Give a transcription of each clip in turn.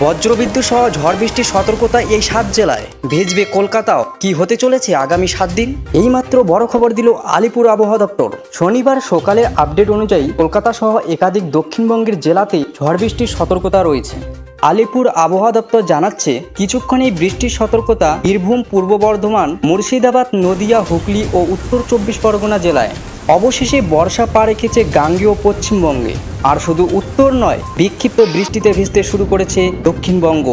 বজ্রবিদ্যুৎ সহ ঝড় বৃষ্টির সতর্কতা এই সাত জেলায়। ভেজবে কলকাতাও। কি হতে চলেছে আগামী সাত দিন? এইমাত্র বড় খবর দিল আলিপুর আবহাওয়া দপ্তর। শনিবার সকালে আপডেট অনুযায়ী কলকাতা সহ একাধিক দক্ষিণবঙ্গের জেলাতে ঝড় বৃষ্টির সতর্কতা রয়েছে। আলিপুর আবহাওয়া দপ্তর জানাচ্ছে কিছুক্ষণেই বৃষ্টির সতর্কতা বীরভূম, পূর্ব বর্ধমান, মুর্শিদাবাদ, নদিয়া, হুগলি ও উত্তর চব্বিশ পরগনা জেলায়। অবশেষে বর্ষা পা রেখেছে গাঙ্গেয় পশ্চিমবঙ্গে। আর শুধু উত্তর নয়, বিক্ষিপ্ত বৃষ্টিতে ভিজতে শুরু করেছে দক্ষিণবঙ্গ।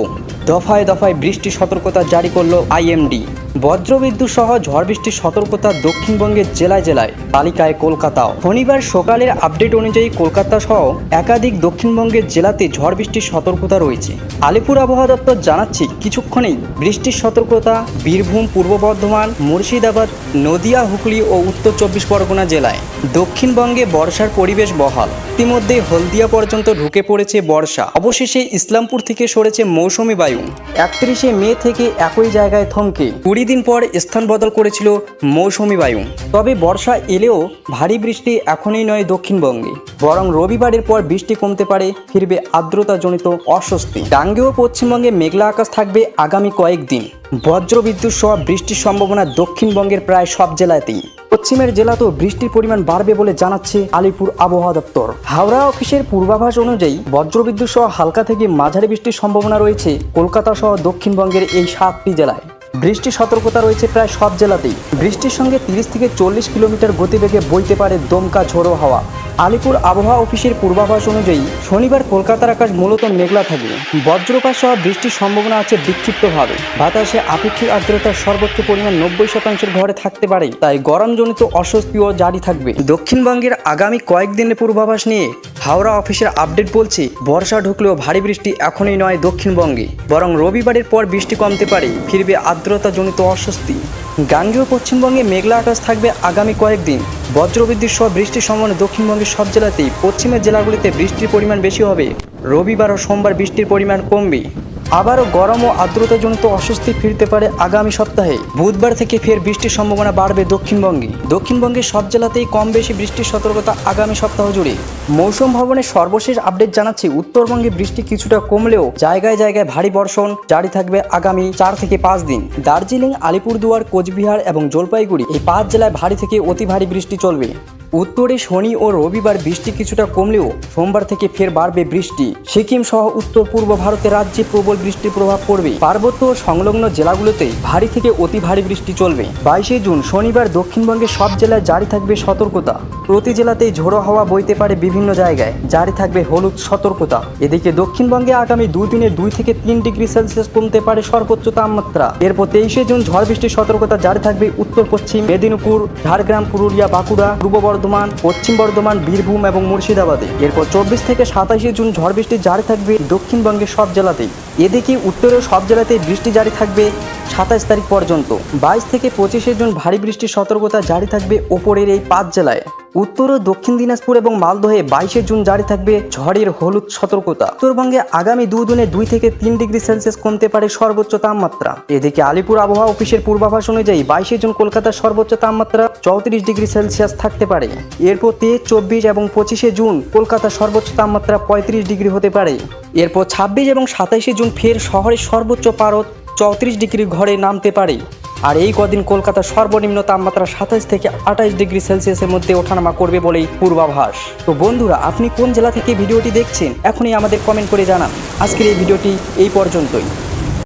দফায় দফায় বৃষ্টি সতর্কতা জারি করল আইএমডি। বজ্রবিদ্যুৎ সহ ঝড় বৃষ্টির সতর্কতা দক্ষিণবঙ্গের জেলায় জেলায় তালিকায় কলকাতাও। শনিবার সকালের আপডেট অনুযায়ী কলকাতা সহ একাধিক দক্ষিণবঙ্গের জেলাতে ঝড় বৃষ্টির সতর্কতা রয়েছে। আলিপুর আবহাওয়া দপ্তর জানাচ্ছে, কিছুক্ষণেই বৃষ্টির সতর্কতা বীরভূম, পূর্ব বর্ধমান, মুর্শিদাবাদ, নদিয়া, হুগলি ও উত্তর চব্বিশ পরগনা জেলায়। দক্ষিণবঙ্গে বর্ষার পরিবেশ বহাল। ইতিমধ্যে হলদিয়া পর্যন্ত ঢুকে পড়েছে বর্ষা। অবশেষে ইসলামপুর থেকে সরেছে মৌসুমি বায়ু। একত্রিশে মে থেকে একই জায়গায় থমকে। কুড়ি দিন পর স্থান বদল করেছিল মৌসুমি বায়ু। তবে বর্ষা এলেও ভারী বৃষ্টি এখনই নয় দক্ষিণবঙ্গে। বরং রবিবারের পর বৃষ্টি কমতে পারে, ফিরবে আর্দ্রতাজনিত অস্বস্তি। ডাঙ্গেও পশ্চিমবঙ্গে মেঘলা আকাশ থাকবে আগামী কয়েকদিন বজ্রবিদ্যুৎ সহ বৃষ্টির সম্ভাবনা দক্ষিণবঙ্গের প্রায় সব জেলাতেই। পশ্চিমের জেলাতেও বৃষ্টির পরিমাণ বাড়বে বলে জানাচ্ছে আলিপুর আবহাওয়া দপ্তর। হাওড়া অফিসের পূর্বাভাস অনুযায়ী বজ্রবিদ্যুৎ সহ হালকা থেকে মাঝারি বৃষ্টির সম্ভাবনা রয়েছে কলকাতা সহ দক্ষিণবঙ্গের এই সাতটি জেলায়। বৃষ্টির সতর্কতা রয়েছে প্রায় সব জেলাতেই। বৃষ্টির সঙ্গে তিরিশ থেকে চল্লিশ কিলোমিটার গতিবেগে বইতে পারে দমকা ঝোড়ো হাওয়া। আলিপুর আবহাওয়া অফিসের পূর্বাভাস অনুযায়ী, শনিবার কলকাতার আকাশ মূলত মেঘলা থাকবে। বজ্রপাত সহ বৃষ্টির সম্ভাবনা আছে বিক্ষিপ্তভাবে। বাতাসে আপেক্ষিক আর্দ্রতার সর্বোচ্চ পরিমাণ নব্বই শতাংশের ঘরে থাকতে পারে। তাই গরমজনিত অস্বস্তিও জারি থাকবে। দক্ষিণবঙ্গের আগামী কয়েকদিনের পূর্বাভাস নিয়ে হাওড়া অফিসের আপডেট বলছে, বর্ষা ঢুকলেও ভারী বৃষ্টি এখনই নয় দক্ষিণবঙ্গে। বরং রবিবারের পর বৃষ্টি কমতে পারে, ফিরবে আর্দ্রতাজনিত অস্বস্তি। গাঙ্গেয় পশ্চিমবঙ্গে মেঘলা আকাশ থাকবে আগামী কয়েকদিন। বজ্রবিদ্যুৎ সহ বৃষ্টির সম্ভাবনা দক্ষিণবঙ্গের সব জেলাতেই, পশ্চিমের জেলাগুলিতে বৃষ্টির পরিমাণ বেশি হবে। রবিবার ও সোমবার বৃষ্টির পরিমাণ কমবে। আবারও গরম ও আর্দ্রতাজনিত অস্বস্তি ফিরতে পারে আগামী সপ্তাহে। বুধবার থেকে ফের বৃষ্টির সম্ভাবনা বাড়বে দক্ষিণবঙ্গে। দক্ষিণবঙ্গের সব জেলাতেই কম বেশি বৃষ্টির সতর্কতা আগামী সপ্তাহ জুড়ে। মৌসুম ভবনের সর্বশেষ আপডেট জানাচ্ছি, উত্তরবঙ্গে বৃষ্টি কিছুটা কমলেও জায়গায় জায়গায় ভারী বর্ষণ জারি থাকবে আগামী চার থেকে পাঁচ দিন। দার্জিলিং, আলিপুরদুয়ার, কোচবিহার এবং জলপাইগুড়ি এই পাঁচ জেলায় ভারী থেকে অতি ভারী বৃষ্টি চলবে। উত্তরে শনি ও রবিবার বৃষ্টি কিছুটা কমলেও সোমবার থেকে ফের বাড়বে বৃষ্টি। সিকিম সহ উত্তর পূর্ব ভারতের রাজ্যে প্রবল বৃষ্টির প্রভাব পড়বে। পার্বত্য ও সংলগ্ন জেলাগুলোতে ভারী থেকে অতি ভারী বৃষ্টি চলবে। বাইশে জুন শনিবার দক্ষিণবঙ্গের সব জেলায় জারি থাকবে সতর্কতা। প্রতি জেলাতেই ঝোড়ো হাওয়া বইতে পারে বিভিন্ন জায়গায়। জারি থাকবে হলুদ সতর্কতা। এদিকে দক্ষিণবঙ্গে আগামী দুদিনে দুই থেকে তিন ডিগ্রি সেলসিয়াস কমতে পারে সর্বোচ্চ তাপমাত্রা। এরপর তেইশে জুন ঝড় বৃষ্টির সতর্কতা জারি থাকবে উত্তর পশ্চিম মেদিনীপুর, ঝাড়গ্রাম, পুরুলিয়া, বাঁকুড়া, পূর্ব পশ্চিম বর্ধমান, বীরভূম এবং মুর্শিদাবাদে। এরপর চব্বিশ থেকে সাতাশে জুন ঝড় বৃষ্টি জারি থাকবে দক্ষিণবঙ্গের সব জেলাতেই। এদিকে উত্তরের সব জেলাতেই বৃষ্টি জারি থাকবে সাতাশ তারিখ পর্যন্ত। বাইশ থেকে পঁচিশে জুন ভারী বৃষ্টির সতর্কতা জারি থাকবে ওপরের এই পাঁচ জেলায়। উত্তর ও দক্ষিণ দিনাজপুর এবং মালদহে বাইশে জুন জারি থাকবে ঝড়ের হলুদ সতর্কতা। উত্তরবঙ্গে আগামী দুদিনে দুই থেকে তিন ডিগ্রি সেলসিয়াস কমতে পারে সর্বোচ্চ তাপমাত্রা। এদিকে আলিপুর আবহাওয়া অফিসের পূর্বাভাস অনুযায়ী বাইশে জুন কলকাতার সর্বোচ্চ তাপমাত্রা চৌত্রিশ ডিগ্রি সেলসিয়াস থাকতে পারে। এরপর তেইশ, চব্বিশ এবং পঁচিশে জুন কলকাতার সর্বোচ্চ তাপমাত্রা পঁয়ত্রিশ ডিগ্রি হতে পারে। এরপর ছাব্বিশ এবং সাতাইশে জুন ফের শহরের সর্বোচ্চ পারদ চৌত্রিশ ডিগ্রি ঘরে নামতে পারে। আর এই কদিন কলকাতার সর্বনিম্ন তাপমাত্রা সাতাইশ থেকে আঠাশ ডিগ্রি সেলসিয়াসের মধ্যে ওঠানামা করবে বলেই পূর্বাভাস। তো বন্ধুরা, আপনি কোন জেলা থেকে ভিডিওটি দেখছেন, এখনই আমাদের কমেন্ট করে জানান। আজকের এই ভিডিওটি এই পর্যন্তই।